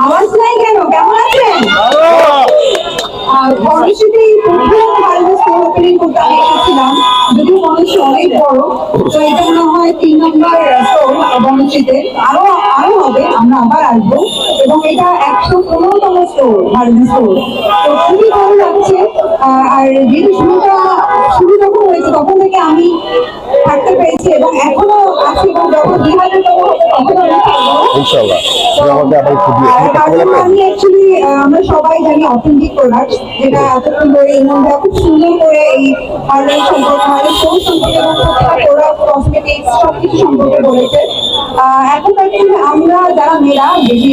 আওয়াজ নাই কেন? কেমন আছেন? স্টোর ওপেনিং করতে আমি এসেছিলাম। যদিও গণেশ অনেক বড় তো এটা মনে হয় তিন নম্বর গণেশীতে আরও আরও হবে আমরা আবার আসব। এবং এটা একশো পনেরোতম স্টোর বাইরে স্টোর তো খুবই ভালো লাগছে। আর যেহেতু শুরুটা শুরু যখন হয়েছে তখন থেকে আমি আমাকে আবার একটু দিয়ে? আমি অ্যাকচুয়ালি আমরা সবাই জানি অথেন্টিক প্রোডাক্ট যেটা এতক্ষণ ধরে ইমনদা খুব সুন্দর করে এই সম্পর্কে হার্ডওয়্যার স্টোর সম্পর্কে এবং প্রোডাক্ট কসমেটিক্স সবকিছু সম্পর্কে বলেছে। এখন কিন্তু আমরা যারা মেয়েরা বেশি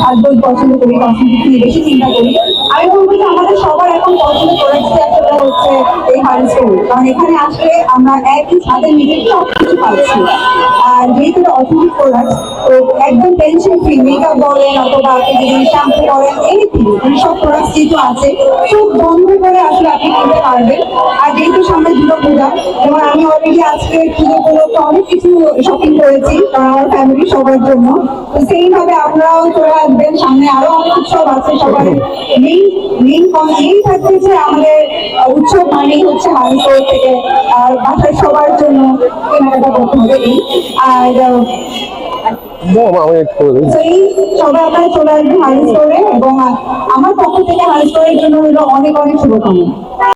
সাজগোজ পছন্দ করি কসমেটিক্স নিয়ে বেশি চিন্তা করি আমি বলব যে আমাদের সবার এখন পছন্দ প্রোডাক্ট আসলে হচ্ছে এই স্টোর কারণ এখানে আসলে আমরা একই ছাদের নিচে সব কিছু পাচ্ছি। আর যেহেতু অথেন্টিক প্রোডাক্ট তো একদম টেনশন ফ্রি মেকআপ বলেন অথবা আপনি যদি শ্যাম্পু করেন এনিথিং মানে সব প্রোডাক্ট যেহেতু আছে, চোখ বন্ধ করে আসলে আপনি কিনতে পারবেন। আর যেহেতু সামনে দুর্গা পূজা এবং আমি অলরেডি আজকে পুজো উপলক্ষে অনেক কিছু শপিং করেছি আমার ফ্যামিলি সবার জন্য। তো সেইভাবে আপনারাও চলে আসবেন, সামনে আরও অনেক উৎসব আছে সবার। মেইন মেইন এই থাকছে যে আমাদের মানেই হচ্ছে মানুষ থেকে আর বাসার সবার জন্য কেনাকাটা করতে হবে আর সবাই চলে আসবে হারিস করে এবং আমার পক্ষ থেকে হারিস করার জন্য হলো অনেক অনেক শুভকামনা।